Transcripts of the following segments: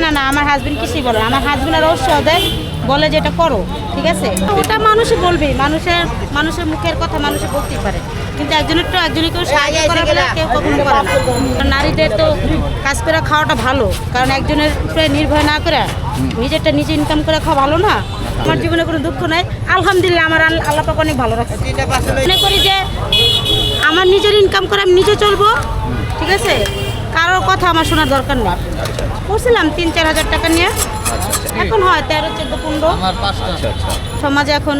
না না আমার হাজবেন্ড কিছুই বলে আমার হাজবেন্ড আর অবশ্য ওদের বলে যে এটা করো ঠিক আছে? ওটা মানুষই বলবে মানুষের মানুষের মুখের কথা মানুষে বলতেই পারে। কিন্তু একজনের তো একজনের কেউ সাহায্য করা বলে কেউ কখনো করে না। নারীদের তো কাজ করে খাওয়াটা ভালো। কারণ একজনের উপরে নির্ভর না করে নিজেরটা নিজে ইনকাম করে খাওয়া ভালো না। আমার জীবনে কোনো দুঃখ নাই। আলহামদুলিল্লাহ আমার আল- আল্লাহ অনেক ভালো রাখছে। মনে করি যে আমার নিজের ইনকাম করে আমি নিজে চলবো ঠিক আছে? কারোর কথা আমার শোনার দরকার নেই করছিলাম তিন চার হাজার টাকা নিয়ে। এখন হয় তেরো চোদ্দ পনেরো। আচ্ছা আচ্ছা। সমাজে এখন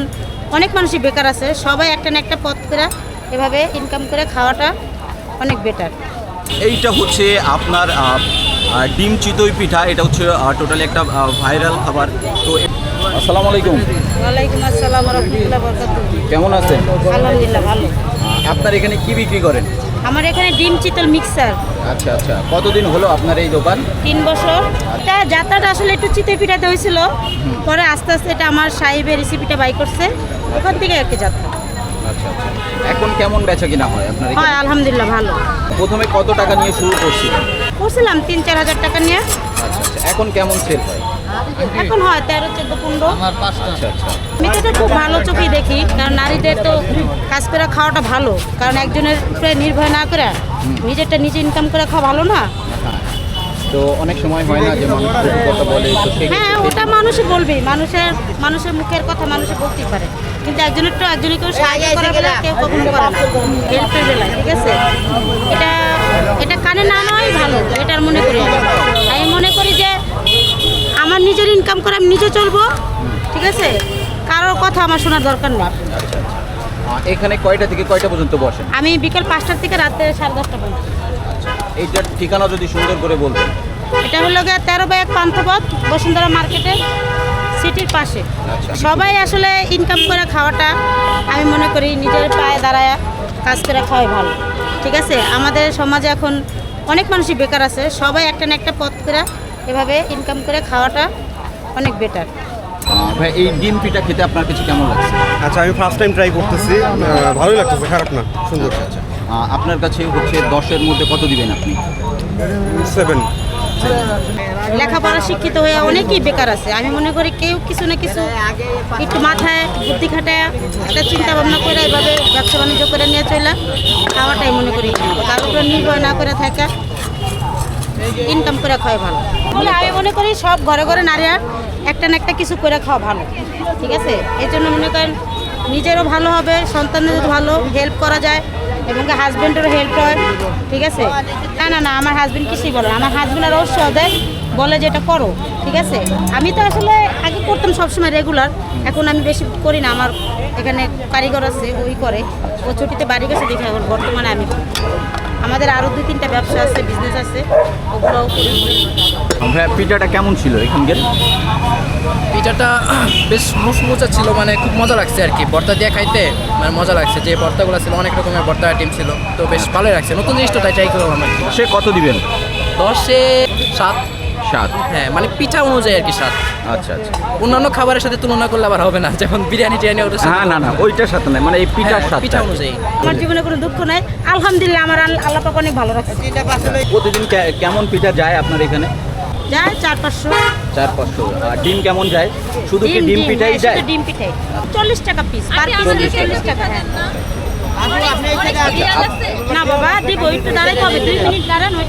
অনেক মানুষই বেকার আছে। সবাই একটা না একটা পথ করে এভাবে ইনকাম করে খাওয়াটা অনেক বেটার এইটা হচ্ছে আপনার ডিম চিতই পিঠা। এটা হচ্ছে টোটালি একটা ভাইরাল খাবার। তো আসসালামু আলাইকুম। ওয়ালাইকুম আসসালাম রহমতুল্লাহ বরকাত কেমন আছেন? আলহামদুলিল্লাহ ভালো। আপনার এখানে কি বিক্রি করেন? আমার এখানে ডিম চিতল মিক্সার। আচ্ছা আচ্ছা। কতদিন হলো আপনার এই দোকান? তিন বছর। এটা যাত্রাটা আসলে একটু চিতে পিঠাতে হয়েছিল। পরে আস্তে আস্তে এটা আমার সাহেবের রেসিপিটা বাই করছে। ওখান থেকে আর কি যাত্রা। আচ্ছা আচ্ছা। এখন কেমন বেচা কিনা হয় আপনার? হয় আলহামদুলিল্লাহ ভালো। প্রথমে কত টাকা নিয়ে শুরু করছিলেন? করছিলাম তিন চার হাজার টাকা নিয়ে। আচ্ছা আচ্ছা। এখন কেমন সেল হয়? এখন হয় তেরো চোদ্দ পনেরো। আচ্ছা আচ্ছা। এটা খুব ভালো চোখেই দেখি কারণ নারীদের তো কাজ করে খাওয়াটা ভালো কারণ একজনের উপরে নির্ভর না করে নিজেরটা নিজে ইনকাম করে খাওয়া ভালো না। তো অনেক সময় হয় না যে মানুষ কথা বলে তো হ্যাঁ ওটা মানুষই বলবে মানুষের মানুষের মুখের কথা মানুষে বলতেই পারে। কিন্তু একজনের তো একজনের কেউ সাহায্য করা বলে কেউ কখনো করে না। হেল্পের বেলায় ঠিক আছে? এটা এটা কানে না নয় ভালো এটার মনে করি। আমি মনে করি যে আমার নিজের ইনকাম করে আমি নিজে চলবো ঠিক আছে? কারোর কথা আমার শোনার দরকার নেই। এখানে কয়টা থেকে কয়টা পর্যন্ত বসেন? আমি বিকেল পাঁচটার থেকে রাতে সাড়ে দশটা পর্যন্ত। এইটার ঠিকানা যদি সুন্দর করে বলতেন। এটা হলো গিয়ে তেরো বাই এক পান্থপথ বসুন্ধরা মার্কেটে সিটির পাশে। আচ্ছা। সবাই আসলে ইনকাম করে খাওয়াটা আমি মনে করি নিজের পায়ে দাঁড়ায় কাজ করে খাওয়াই ভালো ঠিক আছে? আমাদের সমাজে এখন অনেক মানুষই বেকার আছে সবাই একটা না একটা পথ করে এভাবে ইনকাম করে খাওয়াটা অনেক বেটার ভাই এই ডিম পিঠা খেতে আপনার কাছে কেমন লাগছে? আচ্ছা আমি ফার্স্ট টাইম ট্রাই করতেছি। ভালোই লাগতেছে খারাপ না সুন্দর। আচ্ছা আপনার কাছে হচ্ছে দশের মধ্যে কত দিবেন আপনি? সেভেন লেখাপড়া শিক্ষিত হয়ে অনেকেই বেকার আছে। আমি মনে করি কেউ কিছু না কিছু একটু মাথায় বুদ্ধি খাটায় একটা চিন্তা ভাবনা করে এভাবে ব্যবসা বাণিজ্য করে নিয়ে চলে খাওয়াটাই মনে করি। তার উপরে নির্ভর না করে থাকা। ইনকাম করে খাওয়া ভালো। বলে আমি মনে করি সব ঘরে ঘরে নারীরা একটা না একটা কিছু করে খাওয়া ভালো। ঠিক আছে? এই জন্য মনে করেন নিজেরও ভালো হবে সন্তানের ভালো হেল্প করা যায় এবং হাজব্যান্ডেরও হেল্প হয়, ঠিক আছে? না না না, আমার হাজব্যান্ড কিছুই বলে আমার হাজব্যান্ড আর অবশ্য ওদের বলে যে এটা করো, ঠিক আছে? আমি তো আসলে আগে করতাম সবসময় রেগুলার এখন আমি বেশি করি না। আমার এখানে কারিগর আছে, ওই করে। ও ছুটিতে বাড়ি গেছে দেখে এখন বর্তমানে আমি। আমাদের আরও দুই তিনটা ব্যবসা আছে বিজনেস আছে ওগুলোও করি পিঠাটা কেমন ছিল এখানকার? পিঠাটা বেশ মুচমুচা ছিল মানে খুব মজা লাগছে আর কি। ভর্তা দিয়ে খাইতে মানে মজা লাগছে। যে ভর্তাগুলো ছিল অনেক রকমের ভর্তা আইটেম ছিল তো বেশ ভালোই লাগছে। নতুন জিনিসটা তাই ট্রাই করলাম আর কি। সে কত দিবেন? দশে সাত। সাত হ্যাঁ মানে পিঠা অনুযায়ী আর কি সাত আচ্ছা আচ্ছা। অন্যান্য খাবারের সাথে তুলনা করলে আবার হবে না যেমন বিরিয়ানি টিরিয়ানি সাথে হ্যাঁ না না ওইটার সাথে নাই মানে এই পিঠার হ্যাঁ, সাথে পিঠা অনুযায়ী। আমার জীবনে কোনো দুঃখ নাই। আলহামদুলিল্লাহ আমার আল- আল্লাহ পাক অনেক ভালো রাখছে। প্রতিদিন কেমন পিঠা যায় আপনার এখানে? যায় চার পাঁচশো। চার পাঁচশো। আর ডিম কেমন যায়? শুধু কি ডিম পিঠাই হ্যাঁ, যায়? শুধু ডিম পিঠাই। চল্লিশ টাকা পিস পার পিস চল্লিশ টাকা। হ্যাঁ। না। বাবা দিব একটু দাঁড়াইতে হবে দুই মিনিট দাঁড়ান ওই-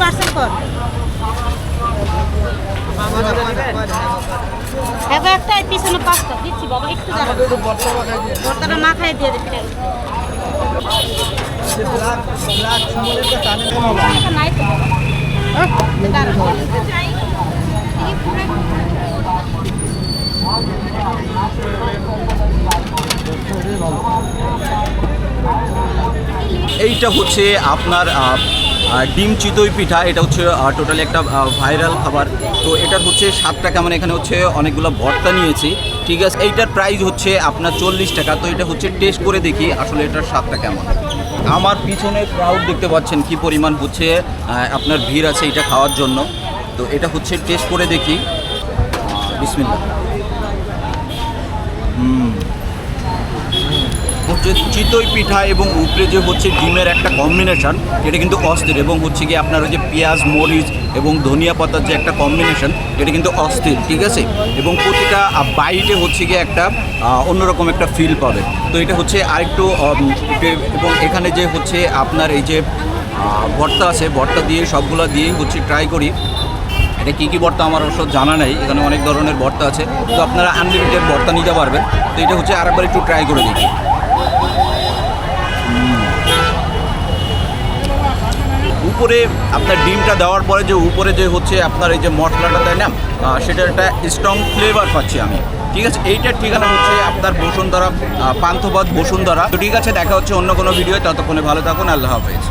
পার্সেন্ট কর। বর্তাটা খাই দিয়ে এইটা হচ্ছে আপনার ডিম চিতই পিঠা, এটা হচ্ছে টোটালি একটা ভাইরাল খাবার। তো এটার হচ্ছে সাতটা কেমন? এখানে হচ্ছে অনেকগুলো ভর্তা নিয়েছি। ঠিক আছে, এইটার প্রাইস হচ্ছে আপনার চল্লিশ টাকা। তো এটা হচ্ছে টেস্ট করে দেখি আসলে এটার স্বাদটা কেমন। আমার পিছনে ক্রাউড দেখতে পাচ্ছেন কি পরিমাণ হচ্ছে আপনার ভিড় আছে এটা খাওয়ার জন্য। তো এটা হচ্ছে টেস্ট করে দেখি। বিসমিল্লা হচ্ছে চিতই পিঠা এবং উপরে যে হচ্ছে ডিমের একটা কম্বিনেশন এটা কিন্তু অস্থির এবং হচ্ছে কি আপনার ওই যে পেঁয়াজ, মরিচ এবং ধনিয়া পাতার যে একটা কম্বিনেশন এটা কিন্তু অস্থির, ঠিক আছে? এবং প্রতিটা বাইটে হচ্ছে গিয়ে একটা অন্যরকম একটা ফিল পাবে। তো এটা হচ্ছে আরেকটু এবং এখানে যে হচ্ছে আপনার এই যে ভর্তা আছে, ভর্তা দিয়ে সবগুলো দিয়েই হচ্ছে ট্রাই করি। এটা কী কী ভর্তা আমার অবশ্য জানা নেই, এখানে অনেক ধরনের ভর্তা আছে। তো আপনারা আনলিমিটেড ভর্তা নিতে পারবেন। তো এটা হচ্ছে আরেকবার একটু ট্রাই করে দেখি। উপরে আপনার ডিমটা দেওয়ার পরে যে উপরে যে হচ্ছে আপনার এই যে মশলাটা দেয় না? সেটা একটা স্ট্রং ফ্লেভার পাচ্ছি আমি। ঠিক আছে? এইটার ঠিকানা হচ্ছে আপনার বসুন্ধরা পান্থপথ বসুন্ধরা। তো ঠিক আছে, দেখা হচ্ছে অন্য কোনো ভিডিও ততক্ষণে ভালো থাকুন, আল্লাহ হাফেজ।